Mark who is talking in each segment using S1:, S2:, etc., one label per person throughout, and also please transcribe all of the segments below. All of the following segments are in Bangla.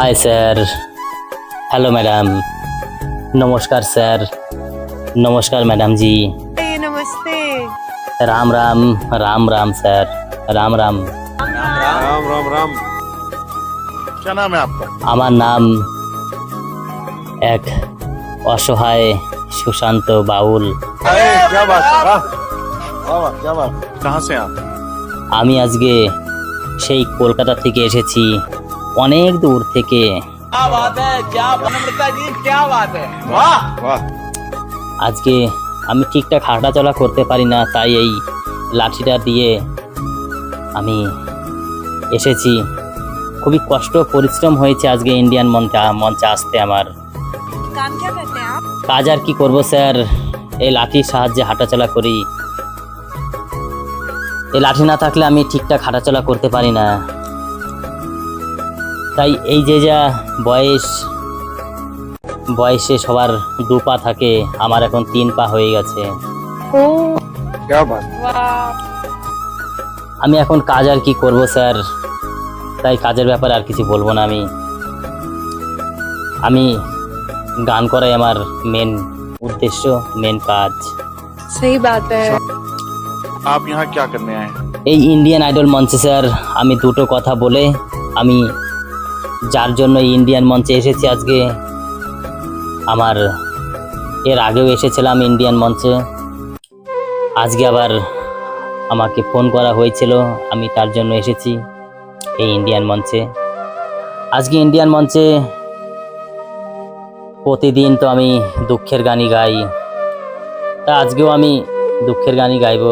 S1: হাই স্যার হ্যালো ম্যাডাম নমস্কার স্যার নমস্কার ম্যাডাম জি
S2: ये नमस्ते
S1: রাম রাম রাম রাম স্যার রাম রাম
S3: राम राम राम क्या नाम है आपका
S1: আমার নাম এক অসহায় সুশান্ত বাউল
S3: अरे क्या बात है वाह वाह वाह क्या बात कहाँ से आप
S1: আমি আজকে সেই কলকাতা থেকে এসেছি অনেক দূর থেকে। আজকে আমি ঠিকঠাক হাঁটাচলা করতে পারি না তাই এই লাঠিটা দিয়ে আমি এসেছি। খুবই কষ্ট পরিশ্রম হয়েছে আজকে ইন্ডিয়ান মঞ্চে মঞ্চে আসতে আমার। কাজ আর কি করব স্যার? এই লাঠির সাহায্যে হাঁটাচলা করি। এই লাঠি না থাকলে আমি ঠিকঠাক হাঁটা চলা করতে পারি না। তাই এই যে যা বয়স বয়সে সবার দু পা থাকে আমার এখন তিন পা হয়ে গেছে। আমি এখন কাজ আর কি করব স্যার? তাই কাজের ব্যাপারে আর কিছু বলব না আমি। আমি গান করাই আমার মেন উদ্দেশ্য মেন কাজ।
S3: সেই বাত আপনি
S1: এই ইন্ডিয়ান আইডল মঞ্চে স্যার আমি দুটো কথা বলে আমি যার জন্য ইন্ডিয়ান মঞ্চে এসেছি আজকে। আমার এর আগেও এসেছিলাম ইন্ডিয়ান মঞ্চে। আজকে আবার আমাকে ফোন করা হয়েছিল আমি তার জন্য এসেছি এই ইন্ডিয়ান মঞ্চে। আজকে ইন্ডিয়ান মঞ্চে প্রতিদিন তো আমি দুঃখের গানই গাই। তা আজকেও আমি দুঃখের গানই গাইব।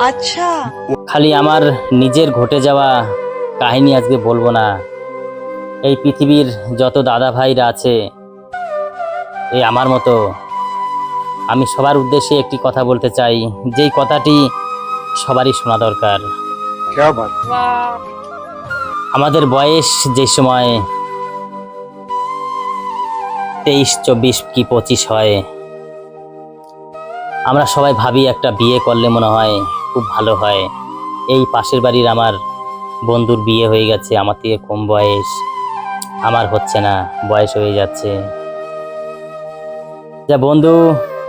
S2: আচ্ছা।
S1: খালি আমার নিজের ঘটে যাওয়া কাহিনী আজকে বলব না। এই পৃথিবীর যত দাদা ভাইরা আছে এই আমার মতো আমি সবার উদ্দেশ্যে একটি কথা বলতে চাই যেই কথাটি সবারই শোনা দরকার। আমাদের বয়স যে সময় তেইশ চব্বিশ কি পঁচিশ হয় আমরা সবাই ভাবি একটা বিয়ে করলে মনে হয় খুব ভালো হয়। এই পাশের বাড়ির আমার বন্ধুর বিয়ে হয়ে গেছে আমার থেকে কম বয়স। আমার হচ্ছে না বয়স হয়ে যাচ্ছে। যা বন্ধু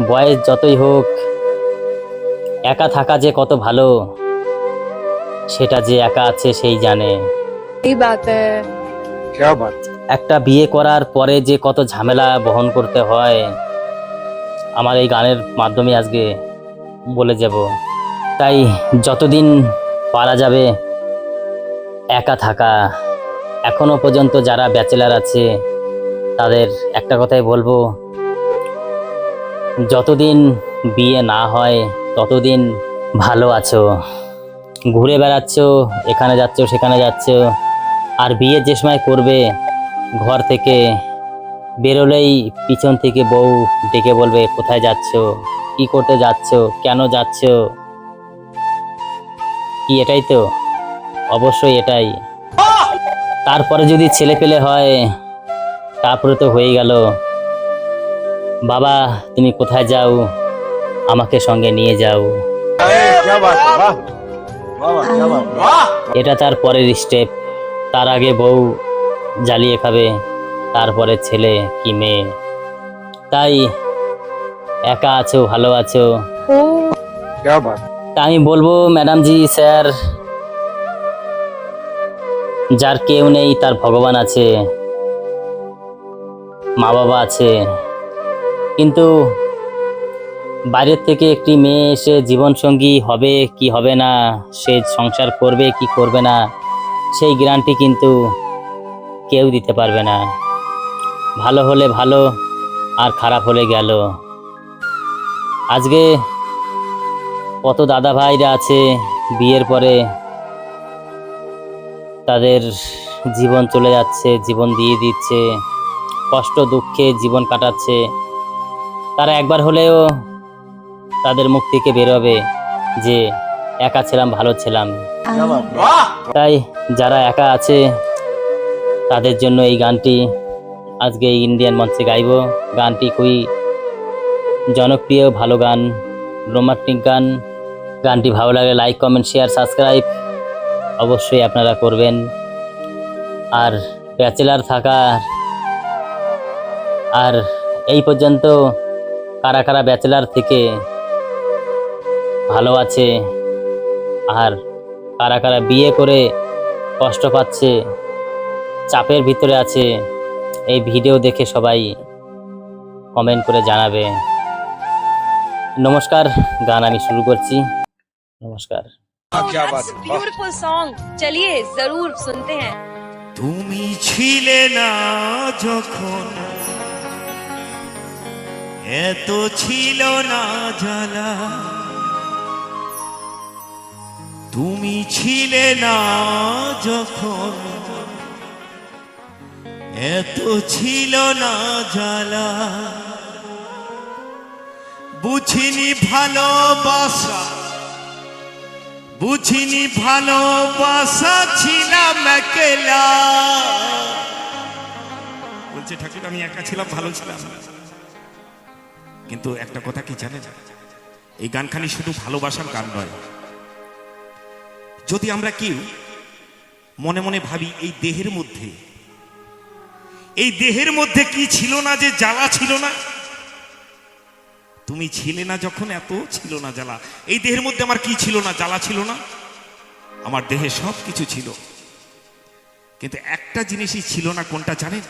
S1: বয়স যতই হোক একা থাকা যে কত ভালো সেটা যে একা আছে সেই জানে। একটা বিয়ে করার পরে যে কত ঝামেলা বহন করতে হয় আমার এই গানের মাধ্যমে আজকে বলে যাব। তাই যতদিন পারা যাবে একা থাকা এখনও পর্যন্ত যারা ব্যাচেলার আছে, তাদের একটা কথাই বলব। যতদিন বিয়ে না হয়, ততদিন ভালো আছো। ঘুরে বেড়াচ্ছ, এখানে যাচ্ছ, সেখানে যাচ্ছ। আর বিয়ে যে সময় করবে, ঘর থেকে বেরোলেই পিছন থেকে বউ ডেকে বলবে, কোথায় যাচ্ছ? কি করতে যাচ্ছ? কেন যাচ্ছ? কি এটাই তো? অবশ্যই এটাই। তারপরে যদি ছেলে পেলে হয় তারপরে তো হয়ে গেল। বাবা তুমি কোথায় যাও? আমাকে সঙ্গে নিয়ে যাও। এটা তার পরের স্টেপ তার আগে বউ জ্বালিয়ে খাবে তারপরে ছেলে কি মেয়ে। তাই একা আছো ভালো আছো। তা আমি বলব ম্যাডামজি স্যার যার কেউ নেই, তার ভগবান আছে মা বাবা আছে। কিন্তু বাইরের থেকে একটি মেয়ে এসে জীবনসঙ্গী হবে কি হবে না, সে সংসার করবে কি করবে না, সেই গ্যারান্টি কিন্তু কেউ দিতে পারবে না। ভালো হলে ভালো, আর খারাপ হলে গেল। আজকে কত দাদা ভাইরা আছে বিয়ের পরে তাদের জীবন চলে যাচ্ছে, জীবন দিয়ে দিচ্ছে, কষ্ট, দুঃখে জীবন কাটাচ্ছে। তারা একবার হলেও তাদের মুখ থেকে বেরোবে যে, একা ছিলাম, ভালো ছিলাম। তাই যারা একা আছে, তাদের জন্য এই গানটি আজকে ইন্ডিয়ান মঞ্চে গাইব। গানটি খুবই জনপ্রিয়, ভালো গান, রোমান্টিক গান। গানটি ভালো লাগে লাইক কমেন্ট শেয়ার সাবস্ক্রাইব অবশ্যই আপনারা করবেন। আর ব্যাচেলার থাকার, আর এই পর্যন্ত কারা কারা ব্যাচেলার থেকে ভালো আছে, আর কারা কারা বিয়ে করে কষ্ট পাচ্ছে, চাপের ভিতরে আছে, এই ভিডিও দেখে সবাই কমেন্ট করে জানাবে। নমস্কার, গান আমি শুরু করছি। নমস্কার।
S2: বিউটিফুল সং চলিয়ে জরুর শুনতে হ্যাঁ
S4: তুমি ছিলে না যখন এত ছিল না জ্বালা তুমি ছিলে না যখন এত ছিল না জ্বালা বুঝিনি ভালোবাসা বুঝিনি ভালোবাসা ছিলাম একলা। বলছে, ঠাকুর, আমি একা ছিলাম, ভালো ছিলাম। কিন্তু একটা কথা কি জানে এই গানখানি শুধু ভালোবাসার গান নয়। যদি আমরা কেউ মনে মনে ভাবি, এই দেহের মধ্যে, এই দেহের মধ্যে কি ছিল না যে জ্বালা ছিল না? তুমি ছিলে না যখন, এত ছিল না জ্বালা। এই দেহের মধ্যে আমার কি ছিল না, জ্বালা ছিল না? আমার দেহে সব কিছু ছিল। কিন্তু একটা জিনিসই ছিল না, কোনটা জানেন?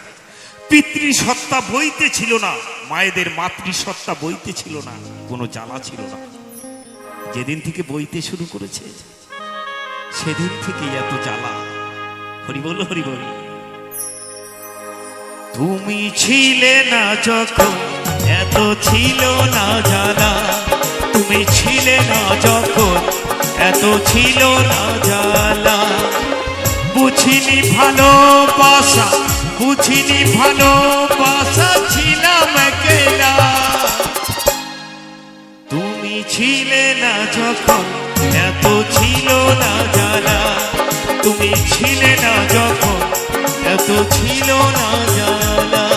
S4: পিতৃসত্তা বইতে ছিল না, মায়েদের মাতৃসত্তা বইতে ছিল না, কোনো জ্বালা ছিল না। যেদিন থেকে বইতে শুরু করেছে, সেদিন থেকেই এত জ্বালা। হরি বল হরি বল। তুমি ছিলে না যখন এত ছিল না জানা তুমি ছিলে না যখন, এত ছিল না জানা বুঝিনি ভালোবাসা বুঝিনি ভালোবাসা, ছিলাম তুমি ছিলে না যখন, এত ছিল না জানা তুমি ছিলে না যখন, এত ছিল না জানা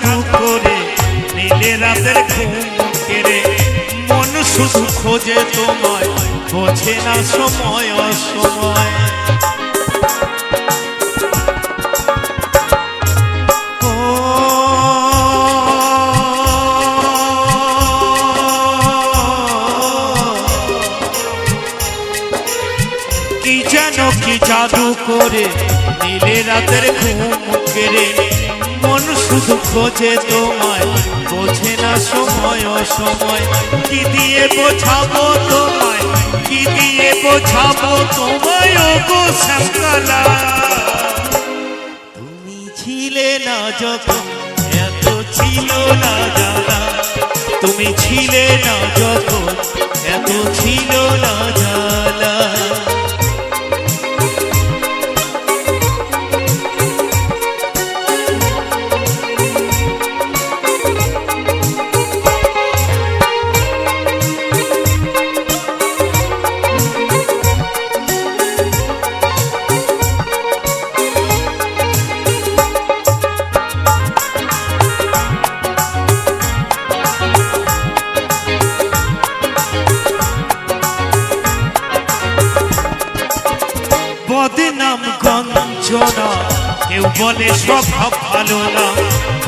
S4: জাদু করে, নীলে রাতের ঘুম কেড়ে। মন শুধু খোঁজে তোমায়, বোঝে না সময় অসময়। কি কি জাদু করে, নীলে রাতের ঘুম কেড়ে। শুধু খোঁজে তোমায়। বোঝে না সময়, অসময়। কি দিয়ে বোঝাবো তোমায়? কি দিয়ে বোঝাবো তোমায়? গো শ্যামকালা তুমি ছিলে না যখন, এত ছিল না জানা তুমি ছিলে না যখন, এত ছিল না জানা গঞ্জনা কেউ বলে স্বভাব ভালো না,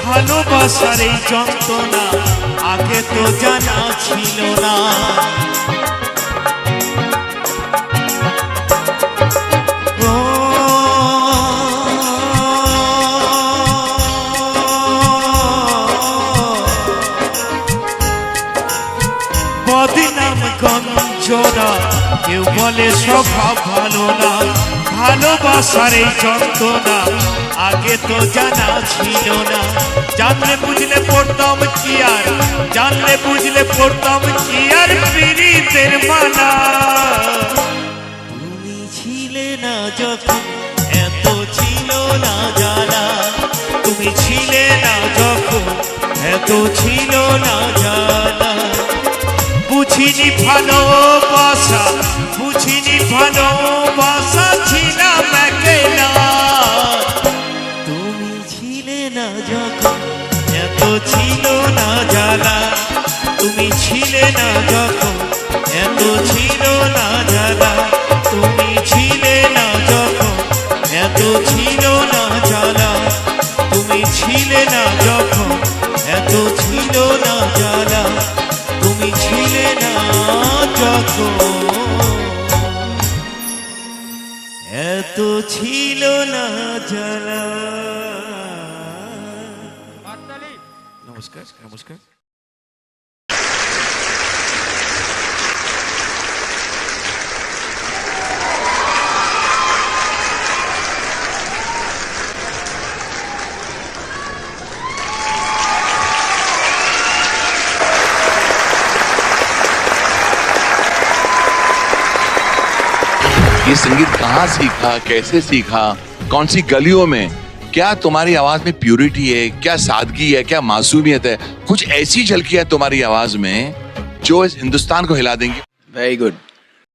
S4: ভালোবাসার এই যন্ত্রণা আগে তো জানা ছিল না। বদনাম গঞ্জনা, কেউ বলে স্বভাব ভালো না ভালোবাসার এই যন্ত্রণা, আগে তো জানা ছিল না। জানলে বুঝলে পড়তাম কি আর জানলে বুঝলে পড়তাম কি আর মালা। তুমি ছিলে না যখন, এত ছিল না জ্বালা। তুমি ছিলে না যখন, এত ছিল না জ্বালা। বুঝিনি ভালোবাসা ছিল না জ্বালা তুমি ছিলে না যখন, এত ছিল না জ্বালা তুমি ছিলে না যখন, এত ছিল না জ্বালা তুমি ছিলে না যখন, এত ছিল না জ্বালা তুমি ছিলে না যখন, এত ছিল না জ্বালা नमस्कार नमस्कार।
S5: ये संगीत कहाँ सीखा कैसे सीखा कौन सी गलियों में क्या तुम्हारी आवाज़ में प्यूरिटी है? क्या सादगी है? क्या मासूमियत है? कुछ ऐसी झलकी है तुम्हारी आवाज़ में जो इस हिंदुस्तान को हिला देंगी।
S6: Very good.